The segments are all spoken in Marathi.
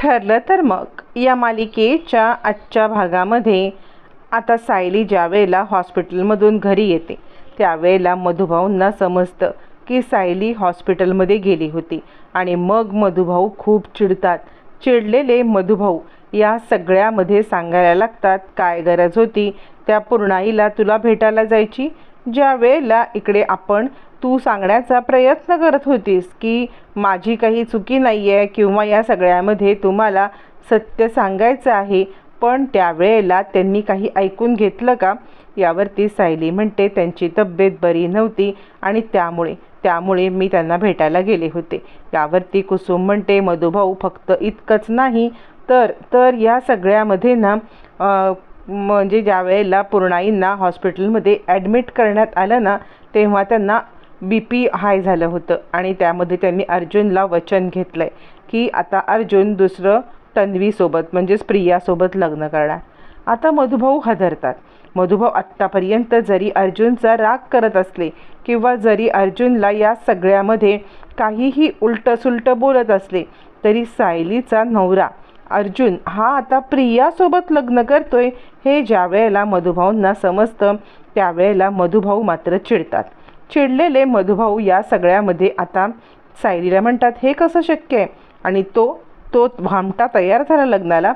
ठरलं तर मग. या मालिकेच्या आजच्या भागामध्ये आता सायली ज्यावेळेला हॉस्पिटलमधून घरी येते त्यावेळेला मधुभाऊंना समजतं की सायली हॉस्पिटलमध्ये गेली होती आणि मग मधुभाऊ खूप चिडतात. चिडलेले मधुभाऊ या सगळ्यामध्ये सांगायला लागतात काय गरज होती? त्या पूर्णाईला तुला भेटायला जायची? ज्या वेळेला इकडे आपण तू सांगण्याचा प्रयत्न करत होतीस की माझी काही चुकी नाही आहे किंवा या सगळ्यामध्ये तुम्हाला सत्य सांगायचं आहे पण त्यावेळेला त्यांनी काही ऐकून घेतलं का? यावरती सायली म्हणते त्यांची तब्येत बरी नव्हती आणि त्यामुळे त्यामुळे मी त्यांना भेटायला गेले होते. यावरती कुसुम म्हणते मधुभाऊ फक्त इतकंच नाही तर तर या सगळ्यामध्ये ना म्हणजे ज्या वेळेला पूर्णाईंना हॉस्पिटलमध्ये ॲडमिट करण्यात आलं ना तेव्हा त्यांना बी पी हाय झालं होतं. आणि त्यामध्ये त्यांनी अर्जुनला वचन घेतलं आहे की आता अर्जुन दुसरं तन्वीसोबत म्हणजेच प्रियासोबत लग्न करणार. आता मधुभाऊ हदरतात मधुभाऊ आत्तापर्यंत जरी अर्जुनचा राग करत असले किंवा जरी अर्जुनला या सगळ्यामध्ये काहीही उलटंसुलटं बोलत असले तरी सायलीचा नवरा अर्जुन हा आता प्रियासोबत लग्न करतोय हे ज्या वेळेला मधुभाऊंना समजतं त्यावेळेला मधुभाऊ मात्र चिडतात. चिडलेले मधुभाऊ या सगळ्यामध्ये आता सायरीला म्हणतात हे कसं शक्य आहे? आणि तो तो भामटा तयार झाला लग्नाला.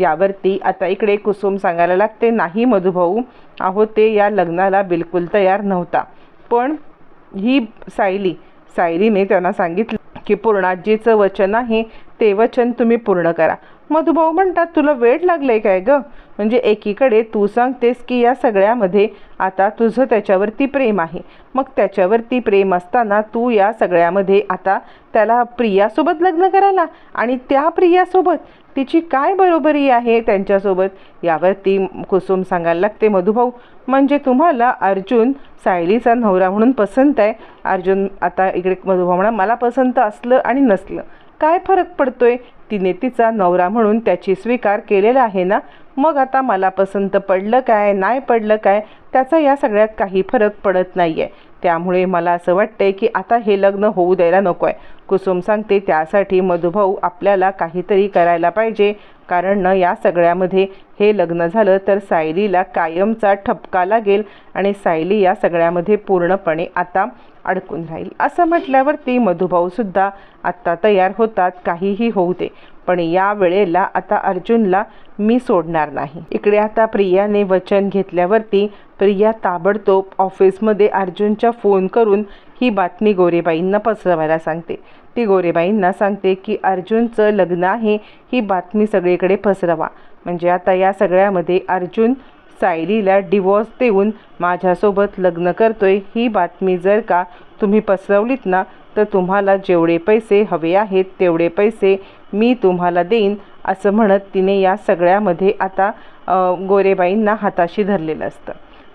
यावरती आता इकडे कुसुम सांगायला लागते नाही मधुभाऊ अहो ते या लग्नाला बिलकुल तयार नव्हता. पण ही सायली सायरीने त्यांना सांगितलं की पूर्णाजीचं वचन आहे ते वचन तुम्ही पूर्ण करा. मधुभाऊ म्हणतात तुला वेळ लागलाय काय ग? म्हणजे एकीकडे तू सांगतेस की या सगळ्यामध्ये आता तुझं त्याच्यावरती प्रेम आहे. मग त्याच्यावरती प्रेम असताना तू या सगळ्यामध्ये आता त्याला प्रियासोबत लग्न करायला आणि त्या प्रियासोबत तिची काय बरोबरी आहे त्यांच्यासोबत? यावरती कुसुम सांगायला लागते मधुभाऊ. म्हणजे तुम्हाला अर्जुन सायलीचा नवरा म्हणून पसंत आहे. अर्जुन आता इकडे मधुभाऊ म्हणा मला पसंत असलं आणि नसलं. काय फरक पडतोय? तिने तिचा नवरा म्हणून त्याची स्वीकार केलेला आहे ना? मग आता मला पसंत पडलं काय नाही पडलं काय? त्याचा या सगळ्यात काही फरक पडत नाही आहे त्यामुळे मला असं वाटतंय की आता हे लग्न होऊ द्यायला नको आहे कुसुम सांगते त्यासाठी मधुभाऊ आपल्याला काहीतरी करायला पाहिजे. कारण न या सगळ्यामध्ये हे लग्न झालं तर सायलीला कायमचा ठपका लागेल आणि सायली या सगळ्यामध्ये पूर्णपणे आता अडकून राहील. असं म्हटल्यावरती मधुभाऊसुद्धा आत्ता तयार होतात काहीही होऊ दे. पण या वेळेला आता अर्जुनला मी सोडणार नाही. इकडे आता प्रियाने वचन घेतल्यावरती प्रिया ताबडतोब ऑफिसमध्ये अर्जुनच्या फोन करून ही बातमी गोरेबाईंना पसरवायला सांगते. ती गोरेबाईंना सांगते की अर्जुनचं लग्न आहे ही बातमी सगळीकडे पसरवा. म्हणजे आता या सगळ्यामध्ये अर्जुन सायलीला डिवॉर्स देऊन माझ्यासोबत लग्न करतोय ही बातमी जर का तुम्ही पसरवलीत ना तर तुम्हाला जेवढे पैसे हवे आहेत तेवढे पैसे मी तुम्हाला देईन असं म्हणत तिने या सगळ्यामध्ये आता गोरेबाईंना हाताशी धरलेलं असतं.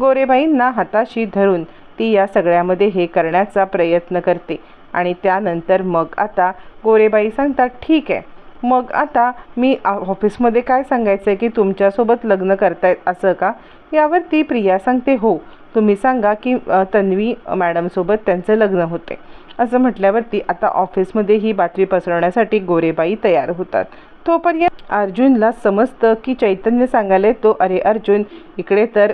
गोरेबाईंना हाताशी धरून ती या सगळ्यामध्ये हे करण्याचा प्रयत्न करते आणि त्यानंतर मग आता गोरेबाई सांगतात ठीक आहे मग आता मी ऑफिसमध्ये काय सांगायचं आहे की तुमच्यासोबत लग्न करतायत असं का? यावर ती प्रिया सांगते हो तुम्ही सांगा की तन्वी मॅडमसोबत त्यांचं लग्न होते असं म्हटल्यावरती आता ऑफिसमध्ये ही बातमी पसरवण्यासाठी गोरेबाई तयार होतात. तोपर्यंत अर्जुनला समजतं की चैतन्य सांगायला येतो अरे अर्जुन इकडे तर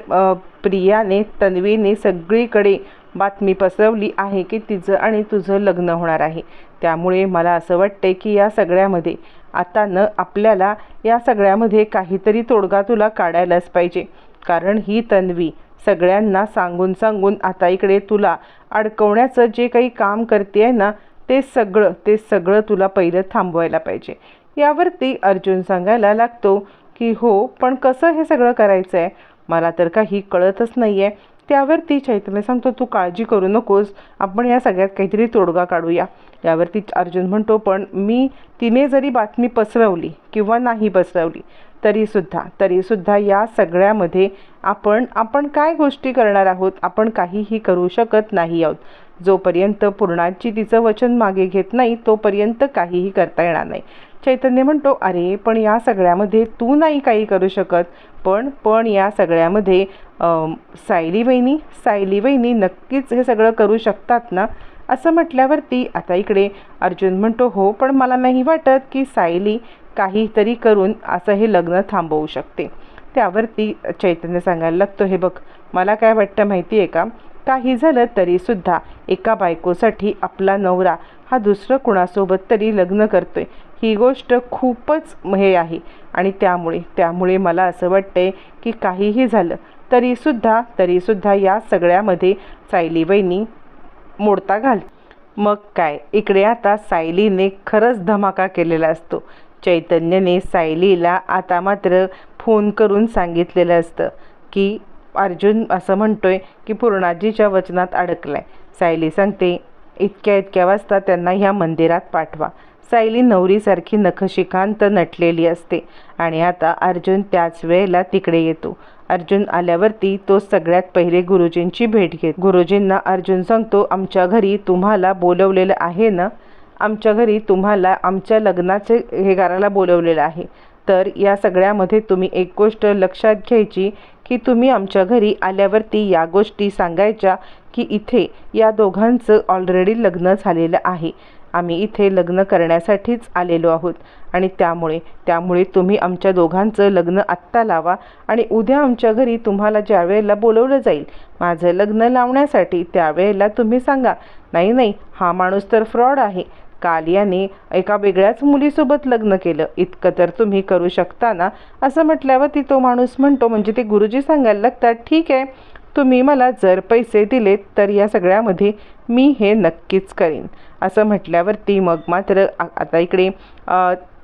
प्रियाने तन्वीने सगळीकडे बातमी पसरवली आहे की तिचं आणि तुझं लग्न होणार आहे. त्यामुळे मला असं वाटते की या सगळ्यामध्ये आता न आपल्याला या सगळ्यामध्ये काहीतरी तोडगा तुला काढायलाच पाहिजे. कारण ही तन्वी सगळ्यांना सांगून सांगून आता इकडे तुला अडकवण्याचं जे काही काम करते आहे ना ते सगळं ते सगळं तुला पहिलं थांबवायला पाहिजे. यावरती अर्जुन सांगायला लागतो की हो पण कसं हे सगळं करायचं आहे मला तर काही कळतच नाही आहे त्यावरती चैतन्य सांगतो तू काळजी करू नकोस. आपण या सगळ्यात काहीतरी तोडगा काढूया. यावरती अर्जुन म्हणतो पण मी तिने जरी बातमी पसरवली किंवा नाही पसरवली तरीसुद्धा तरीसुद्धा या सगळ्यामध्ये आपण आपण काय गोष्टी करणार आहोत? आपण काहीही करू शकत नाही आहोत. जोपर्यंत पूर्णाची तिचं वचन मागे घेत नाही तोपर्यंत काहीही करता येणार नाही. चैतन्य म्हणतो अरे पण या सगळ्यामध्ये तू नाही काही करू शकत. पण पण या सगळ्यामध्ये सायली वहिनी सायली वहिनी नक्कीच हे सगळं करू शकतात ना? असं म्हटल्यावरती आता इकडे अर्जुन म्हणतो हो पण मला नाही वाटत की सायली काहीतरी करून असं हे लग्न थांबवू शकते. त्यावरती चैतन्य सांगायला लागतो हे बघ मला काय वाटतं माहिती आहे का? काही झालं तरीसुद्धा एका बायकोसाठी आपला नवरा हा दुसरं कुणासोबत तरी लग्न करतोय. ही गोष्ट खूपच हे आहे आणि त्यामुळे त्यामुळे मला असं वाटतंय की काहीही झालं तरीसुद्धा तरीसुद्धा या सगळ्यामध्ये सायली वहिनी मोडता घाल. मग काय इकडे आता सायलीने खरंच धमाका केलेला असतो. चैतन्यने सायलीला आता मात्र फोन करून सांगितलेलं असतं की अर्जुन असं म्हणतोय की पूर्णाजीच्या वचनात अडकलाय. सायली सांगते इतक्या इतक्या वाजता त्यांना ह्या मंदिरात पाठवा. सायली नवरीसारखी नखशिकांत नटलेली असते आणि आता अर्जुन त्याच वेळेला तिकडे येतो. अर्जुन आल्यावरती तो सगळ्यात पहिले गुरुजींची भेट घेत. गुरुजींना अर्जुन सांगतो आमच्या घरी तुम्हाला बोलवलेलं आहे ना? आमच्या घरी तुम्हाला आमच्या लग्नाचे हे करायला बोलवलेलं आहे. तर या सगळ्यामध्ये तुम्ही एक गोष्ट लक्षात घ्यायची की तुम्ही आमच्या घरी आल्यावरती या गोष्टी सांगायच्या की इथे या दोघांचं ऑलरेडी लग्न झालेलं आहे. आम्ही इथे लग्न करण्यासाठीच आलेलो आहोत. आणि त्यामुळे त्यामुळे तुम्ही आमच्या दोघांचं लग्न आत्ता लावा आणि उद्या आमच्या घरी तुम्हाला ज्या वेळेला बोलवलं जाईल माझं लग्न लावण्यासाठी त्यावेळेला तुम्ही सांगा. नाही नाही हा माणूस तर फ्रॉड आहे. काल याने एका वेगळ्याच मुलीसोबत लग्न केलं. इतकं तर तुम्ही करू शकता ना? असं म्हटल्यावर ती तो माणूस म्हणतो म्हणजे ते गुरुजी सांगायला लागतात ठीक आहे तुम्ही मला जर पैसे दिलेत तर या सगळ्यामध्ये मी हे नक्कीच करीन. असं म्हटल्यावरती मग मात्र आता इकडे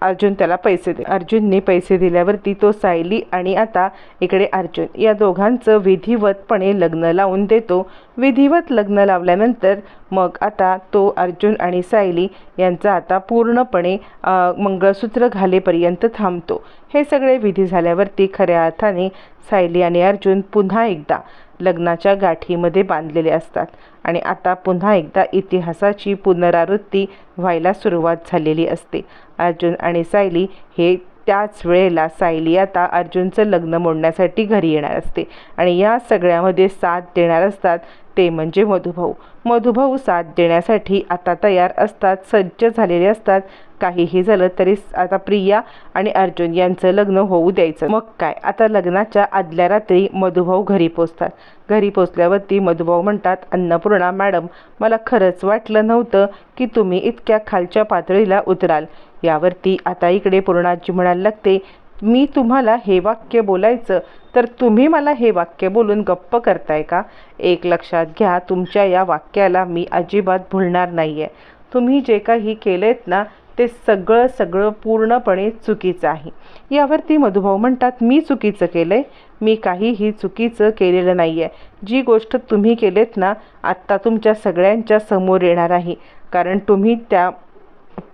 अर्जुन त्याला पैसे दे अर्जुनने पैसे दिल्यावरती तो सायली आणि आता इकडे अर्जुन या दोघांचं विधिवतपणे लग्न लावून देतो. विधिवत लग्न लावल्यानंतर मग आता तो अर्जुन आणि सायली यांचा आता पूर्णपणे मंगळसूत्र घालेपर्यंत थांबतो. हे सगळे विधी झाल्यावरती खऱ्या अर्थाने सायली आणि अर्जुन पुन्हा एकदा लग्नाच्या गाठीमध्ये बांधलेले असतात. आणि आता पुन्हा एकदा इतिहासाची पुनरावृत्ती व्हायला सुरुवात झालेली असते. अर्जुन आणि सायली हे त्याच वेळेला सायली आता अर्जुनचं लग्न मोडण्यासाठी घरी येणार असते आणि या सगळ्यामध्ये साथ देणार असतात ते म्हणजे मधुभाऊ. मधुभाऊ साथ देण्यासाठी आता तयार असतात सज्ज झालेले असतात काहीही झालं तरी आता प्रिया आणि अर्जुन यांचं लग्न होऊ द्यायचं. मग काय? आता लग्नाच्या आदल्या रात्री मधुभाऊ घरी पोचतात. घरी पोचल्यावरती मधुभाऊ म्हणतात अन्नपूर्णा मॅडम मला खरंच वाटलं नव्हतं की तुम्ही इतक्या खालच्या पातळीला उतराल. यावरती आता इकडे पूर्णाजी म्हणायला लागते मी तुम्हाला हे वाक्य बोलायचं तर तुम्ही मला हे वाक्य बोलून गप्प करताय का? एक लक्षात घ्या तुमच्या या वाक्याला मी अजिबात भुलणार नाही आहे तुम्ही जे काही केलेत ना ते सगळं सगळं पूर्णपणे चुकीचं आहे. यावरती मधुभाऊ म्हणतात मी चुकीचं केलं आहे मी काहीही चुकीचं केलेलं नाही आहे जी गोष्ट तुम्ही केलेत ना आत्ता तुमच्या सगळ्यांच्या समोर येणार आहे. कारण तुम्ही त्या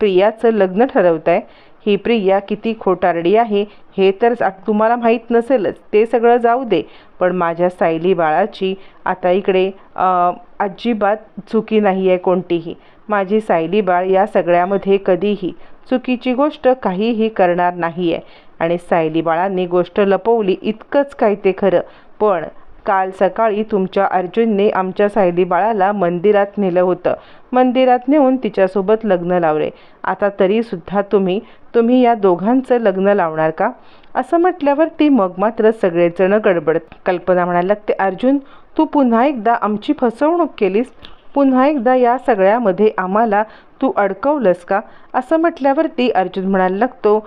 प्रियाचं लग्न ठरवताय. ही प्रिया किती खोटारडी आहे हे तर तुम्हाला माहीत नसेलच. ते सगळं जाऊ दे. पण माझ्या सायली बाळाची आता इकडे अजिबात चुकी नाही आहे कोणतीही. माझी सायली बाळ या सगळ्यामध्ये कधीही चुकीची गोष्ट काहीही करणार नाही आहे आणि सायली बाळांनी गोष्ट लपवली इतकंच काय ते खरं. पण काल सकाळी तुमच्या अर्जुनने आमच्या सायली बाळाला मंदिरात नेलं होतं. मंदिरात नेऊन तिच्यासोबत लग्न लावले. आता तरीसुद्धा तुम्ही तुम्ही या दोघांचं लग्न लावणार का? असं म्हटल्यावर ती मग मात्र सगळेजण गडबड. कल्पना म्हणायला लागते अर्जुन तू पुन्हा एकदा आमची फसवणूक केलीस? पुन्हा एकदा या सगळ्यामध्ये आम्हाला तू अडकवलंस का? असं म्हटल्यावरती अर्जुन म्हणायला लागतो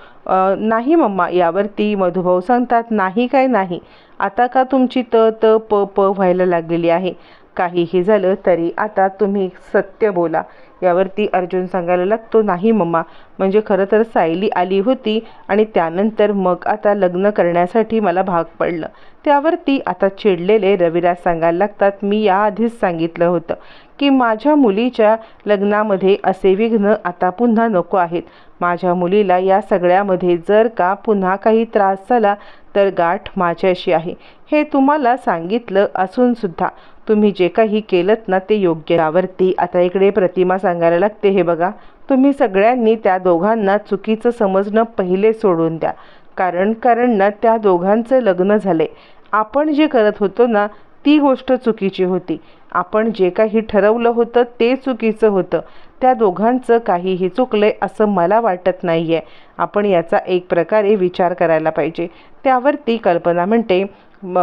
नाही मम्मा यावरती मधुभाऊ सांगतात नाही काय नाही. आता का तुमची त त प प व्हायला लागलेली आहे? काहीही झालं तरी आता तुम्ही सत्य बोला. यावरती अर्जुन सांगायला लागतो नाही मम्मा म्हणजे खरं तर सायली आली होती आणि त्यानंतर मग आता लग्न करण्यासाठी मला भाग पडलं. त्यावरती आता चिडलेले रविराज सांगायला लागतात मी याआधीच सांगितलं होतं की माझ्या मुलीच्या लग्नामध्ये असे विघ्न आता पुन्हा नको आहेत. माझ्या मुलीला या सगळ्यामध्ये जर का पुन्हा काही त्रास झाला तर गाठ माझ्याशी आहे. हे तुम्हाला सांगितलं असूनसुद्धा तुम्ही जे काही केलं ना ते योग्य त्यावरती आता इकडे प्रतिमा सांगायला लागते हे बघा. तुम्ही सगळ्यांनी त्या दोघांना चुकीचं समजणं पहिले सोडून द्या. कारण कारण ना त्या दोघांचं लग्न झाले. आपण जे करत होतो ना ती गोष्ट चुकीची होती. आपण जे काही ठरवलं होतं ते चुकीचं होतं. त्या दोघांचं काहीही चुकलंय असं मला वाटत नाही आहे आपण याचा एक प्रकारे विचार करायला पाहिजे. त्यावरती कल्पना म्हणते म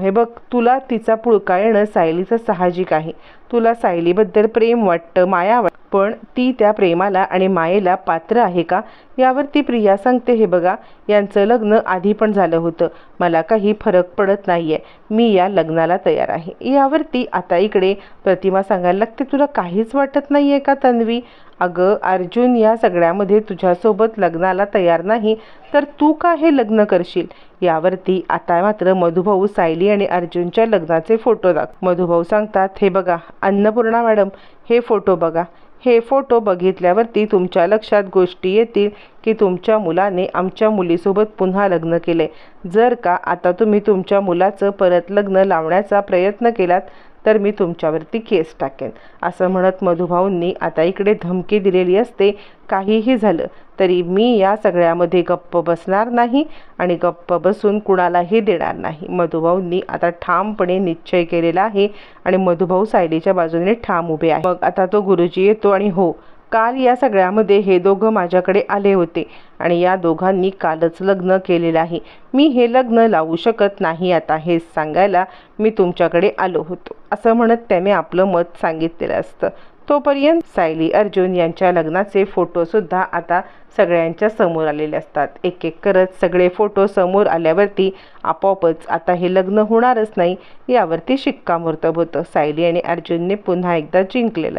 हे बघ तुला तिचा पुळका येणं सायलीचं साहजिक आहे. तुला सायलीबद्दल प्रेम वाटतं माया वाटतं पण ती त्या प्रेमाला आणि मायेला पात्र आहे का? यावरती प्रिया सांगते हे बघा यांचं लग्न आधी पण झालं होतं. मला काही फरक पडत नाही आहे मी या लग्नाला तयार आहे. यावरती आता इकडे प्रतिमा सांगायला लागते. तुला काहीच वाटत नाही आहे का तन्वी? अगं अर्जुन या सगळ्यामध्ये तुझ्यासोबत लग्नाला तयार नाही तर तू का हे लग्न करशील? यावरती आता मात्र मधुभाऊ सायली आणि अर्जुनच्या लग्नाचे फोटो दाख मधुभाऊ सांगतात हे बघा अन्नपूर्णा मॅडम हे फोटो बघा. हे फोटो बघितल्यावरती तुमच्या लक्षात गोष्टी येतील की तुमच्या मुलाने आमच्या मुलीसोबत पुन्हा लग्न केले. जर का आता तुम्ही तुमच्या मुलाचं परत लग्न लावण्याचा प्रयत्न केलात तर मी तुमच्यावरती केस टाकेन. असं म्हणत मधुभाऊंनी आता इकडे धमकी दिलेली असते. काहीही झालं तरी मी या सगळ्यामध्ये गप्प बसणार नाही आणि गप्प बसून कुणालाही देणार नाही. मधुभाऊंनी आता ठामपणे निश्चय केलेला आहे आणि मधुभाऊ सायलीच्या बाजूने ठाम उभे आहे. मग आता तो गुरुजी येतो आणि हो काल या सगळ्यामध्ये हे दोघं माझ्याकडे आले होते आणि या दोघांनी कालच लग्न केलेलं आहे. मी हे लग्न लावू शकत नाही आता हे सांगायला मी तुमच्याकडे आलो होतो. असं म्हणत त्याने आपलं मत सांगितलेलं असतं. तोपर्यंत सायली अर्जुन यांच्या लग्नाचे फोटोसुद्धा आता सगळ्यांच्या समोर आलेले असतात. एक एक करत सगळे फोटो समोर आल्यावरती आपोआपच आता हे लग्न होणारच नाही यावरती शिक्कामोर्तब होतं. सायली आणि अर्जुनने पुन्हा एकदा जिंकलेलं